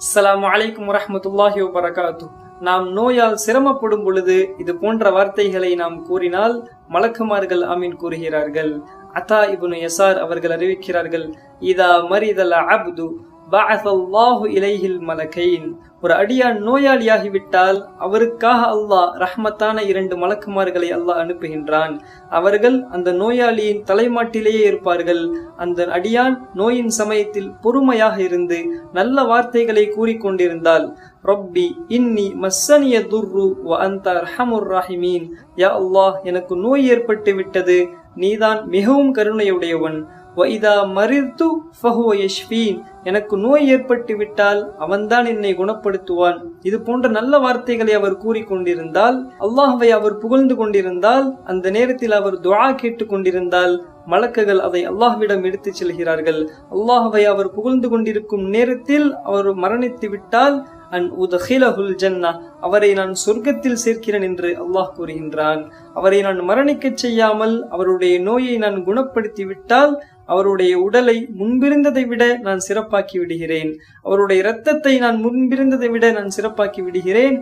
அஸ்லாம் வலைக்கம் வரமத்துல்லாஹி வரகாத்து நாம் நோயால் சிரமப்படும் பொழுது இது போன்ற வார்த்தைகளை நாம் கூறினால் மலக்குமார்கள் அமீன் கூறுகிறார்கள். அத்தா இபுனு எசார் அவர்கள் அறிவிக்கிறார்கள் இதா மரிதல் அப்து பஅஸல்லாஹு இலைஹில் மலக்கைன். ஒரு அடியான் நோயாளியாகிவிட்டால் அவருக்காக அல்லாஹ் ரஹ்மத்தான இரண்டு மலக்குமார்களை அல்லாஹ் அனுப்புகின்றான். அவர்கள் அந்த நோயாளியின் தலைமாட்டிலேயே இருப்பார்கள். அந்த அடியான் நோயின் சமயத்தில் பொறுமையாக இருந்து நல்ல வார்த்தைகளை கூறிக்கொண்டிருந்தால் ரொப்பி இன்னி மஸ்ஸனிய துர்ரு வ அந்த ரஹமுர் ராஹிமீன். யா அல்லாஹ் எனக்கு நோய் ஏற்பட்டு விட்டது நீதான் மிகவும் கருணையுடையவன். வைதா மறித்து ஃபஹுவ யஷ்ஃபீன் எனக்கு நோய் ஏற்பட்டு விட்டால் அவன்தான் என்னை குணப்படுத்துவான். இது போன்ற நல்ல வார்த்தைகளை அவர் கூறிக்கொண்டிருந்தால் அல்லாஹவை அவர் புகழ்ந்து கொண்டிருந்தால் அந்த நேரத்தில் அவர் துவா கேட்டு கொண்டிருந்தால் மலக்குகள் அதை அல்லாஹ்விடம் எடுத்துச் செல்கிறார்கள். அல்லாஹவை அவர் புகழ்ந்து கொண்டிருக்கும் நேரத்தில் அவர் மரணித்து விட்டால் அன் உதஹிலஹுல் ஜன்னா அவரை நான் சொர்க்கத்தில் சேர்க்கிறேன் என்று அல்லாஹ் கூறுகின்றான். அவரை நான் மரணிக்கச் செய்யாமல் அவருடைய நோயை நான் குணப்படுத்தி விட்டால் அவருடைய உடலை முன்பிருந்ததை விட நான் சிறப்பாக்கி விடுகிறேன். அவருடைய இரத்தத்தை நான் முன்பிருந்ததை விட நான் சிறப்பாக்கி விடுகிறேன்.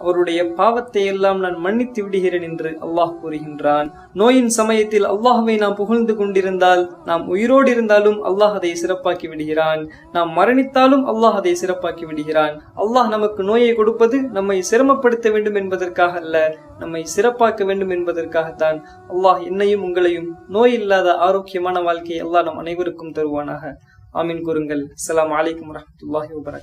அவருடைய பாவத்தை எல்லாம் நான் மன்னித்து விடுகிறேன் என்று அல்லாஹ் கூறுகின்றான். நோயின் சமயத்தில் அல்லாஹுவை நாம் புகழ்ந்து கொண்டிருந்தால் நாம் உயிரோடு இருந்தாலும் அல்லாஹ் அதை சிறப்பாக்கி விடுகிறான். நாம் மரணித்தாலும் அல்லாஹ் அதை சிறப்பாக்கி விடுகிறான். அல்லாஹ் நமக்கு நோயை கொடுப்பது நம்மை சிரமப்படுத்த வேண்டும் என்பதற்காக அல்ல. நம்மை சிறப்பாக்க வேண்டும் என்பதற்காகத்தான் அல்லாஹ் என்னையும் உங்களையும் நோய் இல்லாத ஆரோக்கியமான வாழ்க்கையை அல்லாஹ் நம் அனைவருக்கும் தருவானாக. ஆமீன் கூறுங்கள். அஸ்ஸலாமு வலைக்கம் வரஹ்மத்துல்லாஹி வபரகாத்துஹு